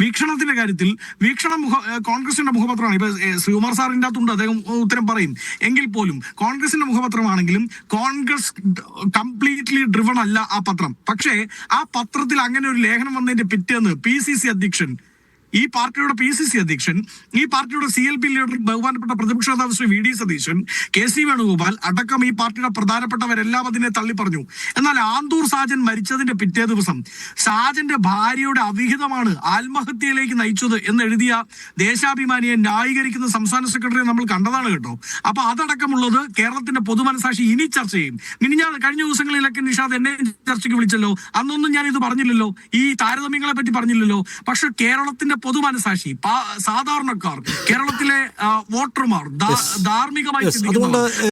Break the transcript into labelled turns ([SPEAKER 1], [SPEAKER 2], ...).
[SPEAKER 1] വീക്ഷണത്തിന്റെ കാര്യത്തിൽ വീക്ഷണം കോൺഗ്രസിന്റെ മുഖപത്രമാണ്. ഇപ്പൊ ശ്രീകുമാർ സാറിന്റെ അകത്തുണ്ട്. അദ്ദേഹം ഉത്തരം പറയും. എങ്കിൽ പോലും കോൺഗ്രസിന്റെ മുഖപത്രമാണെങ്കിലും കോൺഗ്രസ് കംപ്ലീറ്റ്ലി ഡ്രിവൺ അല്ല ആ പത്രം. പക്ഷേ ആ പത്രത്തിൽ അങ്ങനെ ഒരു ലേഖനം വന്നതിന്റെ പിറ്റേന്ന് പി സി സി അധ്യക്ഷൻ ഈ പാർട്ടിയുടെ പി സി സി അധ്യക്ഷൻ ഈ പാർട്ടിയുടെ സി എൽ പി ലീഡർ ബഹുമാനപ്പെട്ട പ്രതിപക്ഷ നേതാവ് Shri V D Satheesan K C Venugopal അടക്കം ഈ പാർട്ടിയുടെ പ്രധാനപ്പെട്ടവരെല്ലാം അതിനെ തള്ളി പറഞ്ഞു എന്നാൽ ആന്തൂർ സാജൻ മരിച്ചതിന്റെ പിറ്റേ ദിവസം സാജന്റെ ഭാര്യയുടെ അവിഹിതമാണ് ആത്മഹത്യയിലേക്ക് നയിച്ചത് എന്ന് എഴുതിയ ദേശാഭിമാനിയെ ന്യായീകരിക്കുന്ന സംസ്ഥാന സെക്രട്ടറിയെ നമ്മൾ കണ്ടതാണ് കേട്ടോ. അപ്പൊ അതടക്കമുള്ളത് കേരളത്തിന്റെ പൊതുമനസാക്ഷി ഇനി ചർച്ച ചെയ്യും. ഇനി ഞാൻ കഴിഞ്ഞ ദിവസങ്ങളിലൊക്കെ നിഷാദ് എന്നെ ചർച്ചയ്ക്ക് വിളിച്ചല്ലോ. അന്നൊന്നും ഞാൻ ഇത് പറഞ്ഞില്ലല്ലോ. ഈ താരതമ്യങ്ങളെ പറ്റി പറഞ്ഞില്ലല്ലോ. പക്ഷെ കേരളത്തിന്റെ പൊതുമനസാക്ഷി സാധാരണക്കാർ കേരളത്തിലെ വോട്ടർമാർ ധാർമ്മികമായി